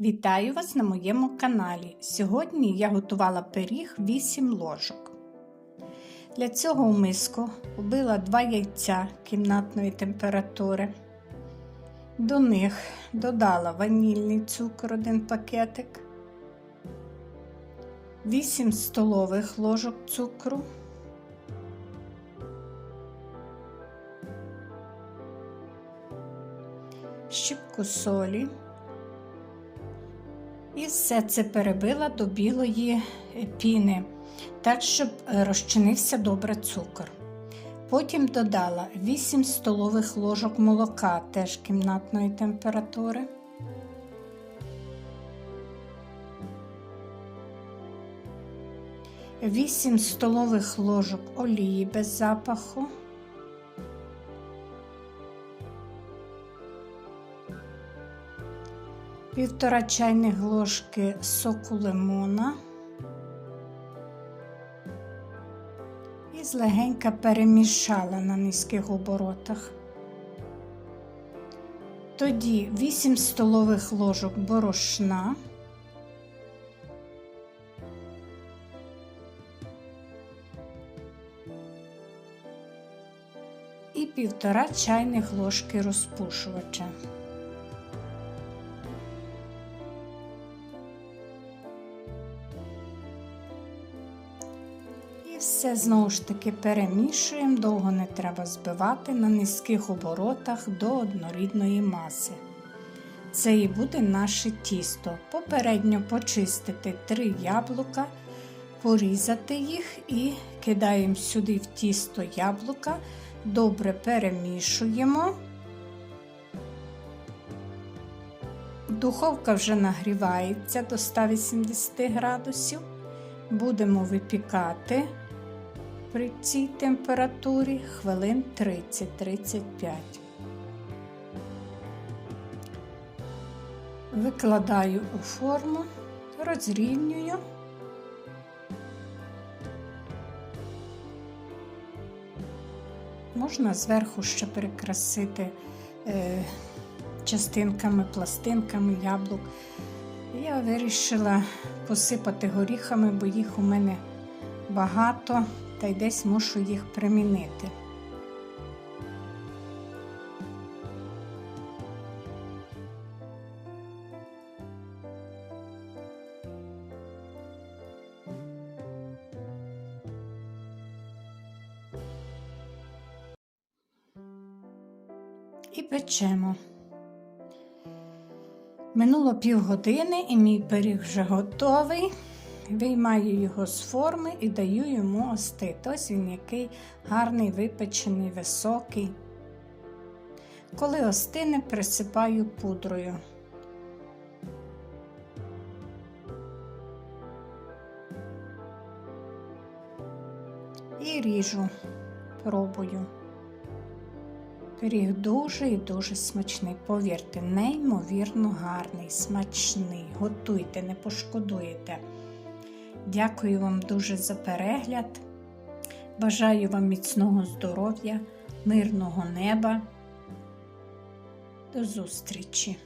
Вітаю вас на моєму каналі. Сьогодні я готувала пиріг 8 ложок. Для цього у миску вбила 2 яйця кімнатної температури. До них додала ванільний цукор 1 пакетик, 8 столових ложок цукру, щіпку солі. І все це перебила до білої піни, так, щоб розчинився добре цукор. Потім додала 8 столових ложок молока теж кімнатної температури. Вісім столових ложок олії без запаху. Півтора чайних ложки соку лимона і злегенька перемішала на низьких оборотах. Тоді 8 столових ложок борошна. І півтора чайних ложки розпушувача. Все знову ж таки перемішуємо, довго не треба збивати на низьких оборотах до однорідної маси. Це і буде наше тісто. Попередньо почистити три яблука, порізати їх і кидаємо сюди в тісто яблука, добре перемішуємо. Духовка вже нагрівається до 180 градусів. Будемо випікати при цій температурі хвилин 30-35. Викладаю у форму, розрівнюю. Можна зверху ще прикрасити е, частинками, пластинками яблук. Я вирішила посипати горіхами, бо їх у мене багато та й десь мушу їх примінити. І печемо. Минуло півгодини і мій пиріг вже готовий. Виймаю його з форми і даю йому остити. Ось він який гарний, випечений, високий. Коли остине, присипаю пудрою. І ріжу, пробую. Пиріг дуже і дуже смачний. Повірте, неймовірно гарний, смачний. Готуйте, не пошкодуєте. Дякую вам дуже за перегляд. Бажаю вам міцного здоров'я, мирного неба. До зустрічі!